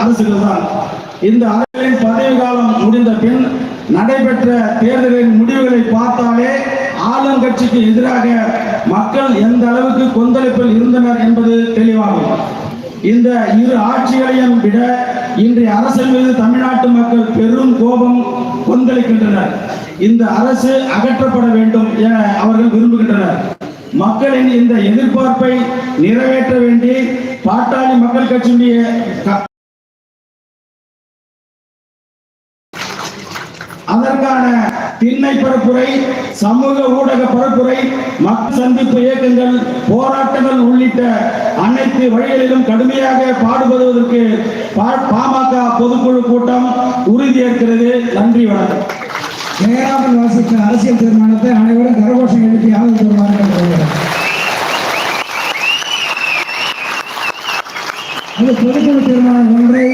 அரசுகள் தான் இந்த அரசின் பதவி காலம் முடிந்த பின் நடைபெற்ற தேர்தலின் முடிவுகளை பார்த்தாலே ஆளுங்கட்சிக்கு எதிராக மக்கள் எந்த அளவுக்கு கொந்தளிப்பில் இருந்தனர் என்பது தெளிவாகும். இந்த இரு ஆட்சிகளையும் விட இன்றைய அரசின் மீது தமிழ்நாட்டு மக்கள் பெரும் கோபம் கொந்தளிக்கின்றனர். இந்த அரசு அகற்றப்பட வேண்டும் என அவர்கள் விரும்புகின்றனர். மக்களின் இந்த எதிர்பார்ப்பை நிறைவேற்ற வேண்டி பாட்டாளி மக்கள் கட்சியுடைய அதற்கான திண்ணை பரப்புரை சமூக ஊடக பரப்புரை மக்கள் சந்திப்பு இயக்கங்கள் போராட்டங்கள் உள்ளிட்ட அனைத்து வழிகளிலும் கடுமையாக பாடுபடுவதற்கு பாமக பொதுக்குழு கூட்டம் உறுதியேற்கிறது. நன்றி வணக்கம். ஜெயராமன் வாசித்த அரசியல் தீர்மானத்தை அனைவரும் கரகோஷம் எழுப்பி ஆதரவு தருமாறு பொதுக்குழு தீர்மானம் ஒன்றை